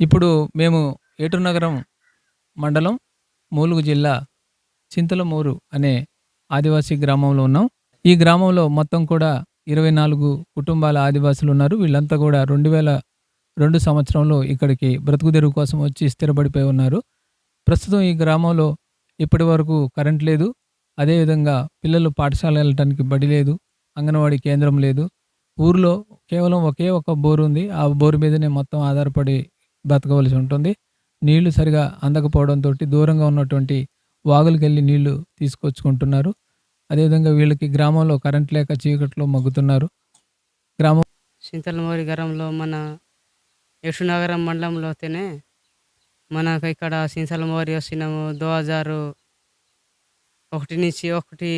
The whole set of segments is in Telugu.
ఇప్పుడు మేము ఏటూరు నగరం మండలం మూలుగు జిల్లా చింతలమూరు అనే ఆదివాసీ గ్రామంలో ఉన్నాం. ఈ గ్రామంలో మొత్తం కూడా ఇరవై నాలుగు కుటుంబాల ఆదివాసులు ఉన్నారు. వీళ్ళంతా కూడా రెండు వేల రెండు సంవత్సరంలో ఇక్కడికి బ్రతుకు తెరువు కోసం వచ్చి స్థిరపడిపోయి ఉన్నారు. ప్రస్తుతం ఈ గ్రామంలో ఇప్పటి వరకు కరెంట్ లేదు. అదేవిధంగా పిల్లలు పాఠశాల వెళ్ళటానికి బడి లేదు. అంగన్వాడీ కేంద్రం లేదు. ఊర్లో కేవలం ఒకే ఒక బోరు ఉంది. ఆ బోరు మీదనే మొత్తం ఆధారపడి బతకవలసి ఉంటుంది. నీళ్ళు సరిగా అందకపోవడంతో దూరంగా ఉన్నటువంటి వాగులకి వెళ్ళి నీళ్ళు తీసుకొచ్చుకుంటున్నారు. అదేవిధంగా వీళ్ళకి గ్రామంలో కరెంట్ లేక చీకట్లో మగ్గుతున్నారు. గ్రామం చింతలమూరి గ్రామంలో మన యశునగరం మండలంలో అయితేనే మనకు ఇక్కడ చింతలమూరి వచ్చినాము దో హజారు ఒకటి నుంచి ఒకటి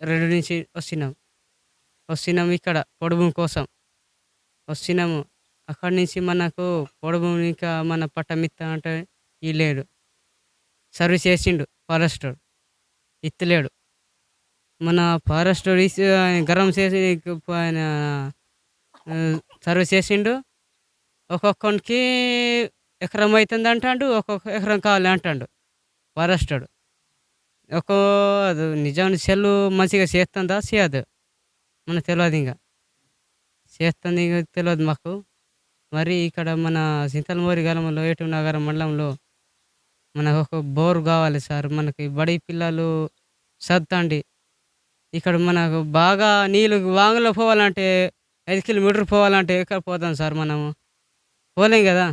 రెండు నుంచి వచ్చినాం. వచ్చినాము ఇక్కడ పొడుము కోసం. వచ్చినాము. అక్కడి నుంచి మనకు పొడుగు ఇంకా మన పట్టమిత్త అంటే ఈ లేడు సర్వీస్ చేసిండు ఫారెస్టర్ ఇత్తలేడు. మన ఫారెస్టర్ గరం చేసి ఆయన సర్వీస్ చేసిండు. ఒక్కొక్కనికి ఎకరం అవుతుంది అంటాడు ఒక్కొక్క ఎకరం కావాలి అంటాడు ఫారెస్టర్ ఒక్కో అది సెల్లు మంచిగా చేస్తుందా? చేయదు. మనకు తెలియదు ఇంకా. చేస్తుంది ఇంకా తెలియదు మాకు. మరి ఇక్కడ మన సింతలమూరి గ్రామంలో ఏటూ నగర మండలంలో మనకు ఒక బోర్ కావాలి సార్. మనకి బడి పిల్లలు సత్తండి ఇక్కడ మనకు బాగా నీళ్ళు వాగులో పోవాలంటే ఐదు కిలోమీటర్ పోవాలంటే ఎక్కడ పోతాం సార్ మనము? పోలేం కదా?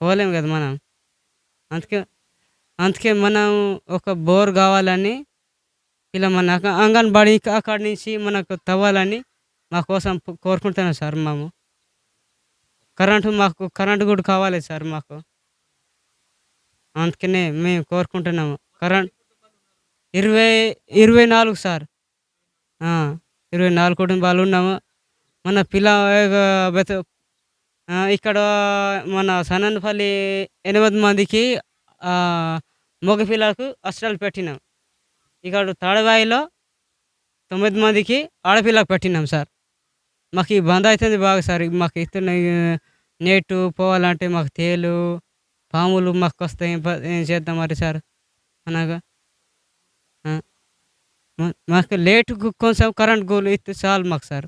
పోలేం కదా మనం? అందుకే అందుకే మనం ఒక బోర్ కావాలని ఇలా మన అంగ- అంగన్వాడీ అక్కడి నుంచి మనకు తవ్వాలని మా కోసం కోరుకుంటున్నాం సార్ మేము. కరెంటు మాకు కరెంటు కూడా కావాలి సార్ మాకు. అందుకనే మేము కోరుకుంటున్నాము. కరెంట్ ఇరవై ఇరవై నాలుగు సార్. ఇరవై నాలుగు కుటుంబాలు ఉన్నాము. మన పిల్ల బెత ఇక్కడ మన సనన్పల్లి ఎనిమిది మందికి ఆ, మగ పిల్లలకు హాస్టల్ పెట్టినాం. ఇక్కడ తాడవాయిలో తొమ్మిది మందికి ఆడపిల్లకు పెట్టినాం సార్. మాకు ఈ బంద్ అవుతుంది బాగా సార్. మాకు ఇస్తున్నాయి నెట్ పోవాలంటే మాకు తేలు పాములు మాకు వస్తాయి. ఏం చేద్దాం మరి సార్? అనగా మాకు లేటు కొంచెం కరెంట్ గోలు ఇస్తే చాలు మాకు సార్.